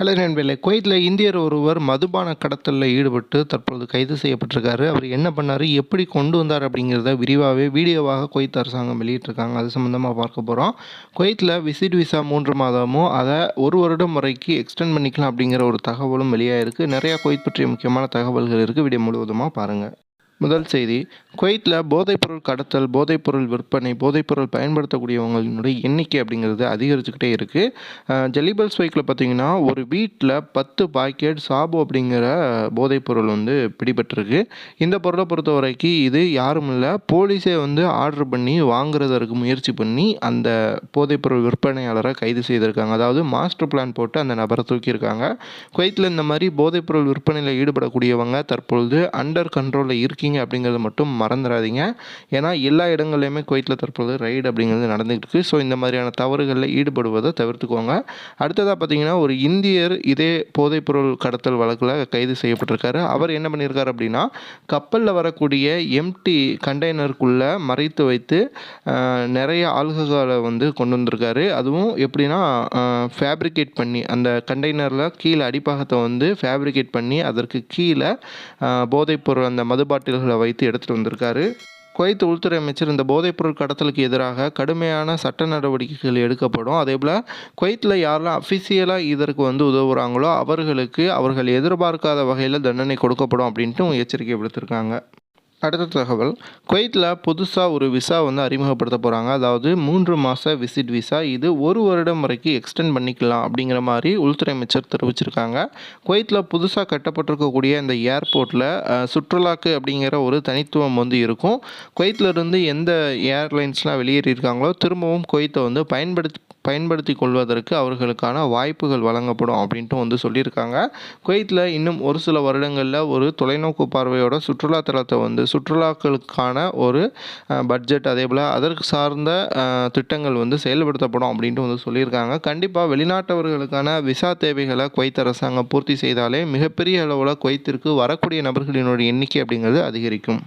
Hello நண்பர்களே குவைத்தில் இந்தியர் ஒருவர் மதுபான கடத்தலில் ஈடுபட்டு தற்பொழுது கைது செய்யப்பட்டிருக்காரு. அவர் என்ன பண்ணார் எப்படி கொண்டு வந்தார் அப்படிங்கிறத விரிவாகவே வீடியோவாக குவைத் அரசாங்கம் வெளியிட்டிருக்காங்க. அது சம்மந்தமாக பார்க்க போகிறோம் குவைத்தில் விசிட் விசா மூன்று மாதமும் அதை ஒரு வருடம் வரைக்கும் எக்ஸ்டெண்ட் பண்ணிக்கலாம் அப்படிங்கிற ஒரு தகவலும் வெளியாகிருக்கு நிறையா குவைத் பற்றிய முக்கியமான தகவல்கள் இருக்குது வீடியோ முழுவதுமாக பாருங்கள் முதல் செய்தி குவைத்தில் போதைப்பொருள் கடத்தல் போதைப்பொருள் விற்பனை போதைப்பொருள் பயன்படுத்தக்கூடியவங்களினுடைய எண்ணிக்கை அப்படிங்கிறது அதிகரிச்சுக்கிட்டே இருக்குது ஜெலிபல்ஸ் ஸ்வைக்கில் பார்த்தீங்கன்னா ஒரு வீட்டில் பத்து பாக்கெட் சாபு அப்படிங்கிற போதைப்பொருள் வந்து பிடிபட்டிருக்கு. இந்த பொருளை பொறுத்த வரைக்கும் இது யாரும் இல்லை போலீஸே வந்து ஆர்டர் பண்ணி வாங்குறதற்கு முயற்சி பண்ணி அந்த போதைப்பொருள் விற்பனையாளரை கைது செய்திருக்காங்க. அதாவது மாஸ்டர் பிளான் போட்டு அந்த நபரை தூக்கியிருக்காங்க. குவைத்தில் இந்த மாதிரி போதைப்பொருள் விற்பனையில் ஈடுபடக்கூடியவங்க தற்பொழுது அண்டர் கண்ட்ரோலில் இருக்கீங்க அப்படிங்கிறத மட்டும் மறந்துடாதீங்க. ஏன்னா எல்லா இடங்கள்லையுமே குவைத்தில் தற்பொழுது ரைடு அப்படிங்கிறது நடந்துகிட்டு இருக்குது ஸோ இந்த மாதிரியான தவறுகளில் ஈடுபடுவதை தவிர்த்துக்கோங்க. அடுத்ததாக பார்த்தீங்கன்னா ஒரு இந்தியர் இதே போதைப்பொருள் கடத்தல் வழக்கில் கைது செய்யப்பட்டிருக்காரு. அவர் என்ன பண்ணியிருக்காரு அப்படின்னா கப்பலில் வரக்கூடிய எம்டி கண்டெய்னருக்குள்ளே மறைத்து வைத்து நிறைய ஆல்கஹாலை வந்து கொண்டு வந்திருக்காரு. அதுவும் எப்படின்னா ஃபேப்ரிகேட் பண்ணி அந்த கண்டெய்னரில் கீழே அடிப்பாகத்தை வந்து ஃபேப்ரிகேட் பண்ணி அதற்கு கீழே போதைப்பொருள் அந்த மது பாட்டில் பாட்டில்களை வைத்து எடுத்துகிட்டு வந்திருக்காரு. குவைத் உள்துறை அமைச்சர் இந்த போதைப்பொருள் கடத்தலுக்கு எதிராக கடுமையான சட்ட நடவடிக்கைகள் எடுக்கப்படும். அதேபோல் குவைத்தில் யாரெல்லாம் அஃபிஷியலாக இதற்கு வந்து உதவுகிறாங்களோ அவர்களுக்கு அவர்கள் எதிர்பார்க்காத வகையில் தண்டனை கொடுக்கப்படும் அப்படின்ட்டு எச்சரிக்கை விடுத்திருக்காங்க. அடுத்த தகவல். குவைத்தில் புதுசாக ஒரு விசா வந்து அறிமுகப்படுத்த போகிறாங்க அதாவது மூன்று மாத விசிட் விசா இது ஒரு வருடம் வரைக்கும் எக்ஸ்டெண்ட் பண்ணிக்கலாம் அப்படிங்கிற மாதிரி உள்துறை அமைச்சர் தெரிவிச்சிருக்காங்க. குவைத்தில் புதுசாக கட்டப்பட்டிருக்கக்கூடிய இந்த ஏர்போர்ட்டில் சுற்றுலாக்கு அப்படிங்கிற ஒரு தனித்துவம் வந்து இருக்கும். குவைத்திலிருந்து எந்த ஏர்லைன்ஸ்லாம் வெளியேறியிருக்காங்களோ திரும்பவும் குவைத்தை வந்து பயன்படுத்தி பயன்படுத்தி கொள்வதற்கு அவர்களுக்கான வாய்ப்புகள் வழங்கப்படும் அப்படின்ட்டு வந்து சொல்லியிருக்காங்க. குவைத்தில் இன்னும் ஒரு சில வருடங்களில் ஒரு தொலைநோக்கு பார்வையோட சுற்றுலாத்தலத்தை வந்து சுற்றுலாக்களுக்கான ஒரு பட்ஜெட் அதே போல் அதற்கு சார்ந்த திட்டங்கள் வந்து செயல்படுத்தப்படும் அப்படின்ட்டு வந்து சொல்லியிருக்காங்க. கண்டிப்பாக வெளிநாட்டவர்களுக்கான விசா தேவைகளை குவைத் அரசாங்கம் பூர்த்தி செய்தாலே மிகப்பெரிய அளவில் குவைத்திற்கு வரக்கூடிய நபர்களினுடைய எண்ணிக்கை அப்படிங்கிறது அதிகரிக்கும்.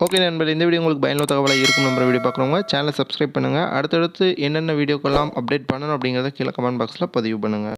ஓகே நண்பர் இந்த வீடியோ உங்களுக்கு பயனுள்ள தகவலாக இருக்கும் நம்பர் வீடியோ பார்க்குறவங்க சேனலை சப்ஸ்கிரைப் பண்ணுங்கள் அடுத்தடுத்து என்னென்ன வீடியோக்கெல்லாம் அப்டேட் பண்ணணும் அப்படிங்கிறத கீழே கமெண்ட் பாக்ஸில் பதிவு பண்ணுங்கள்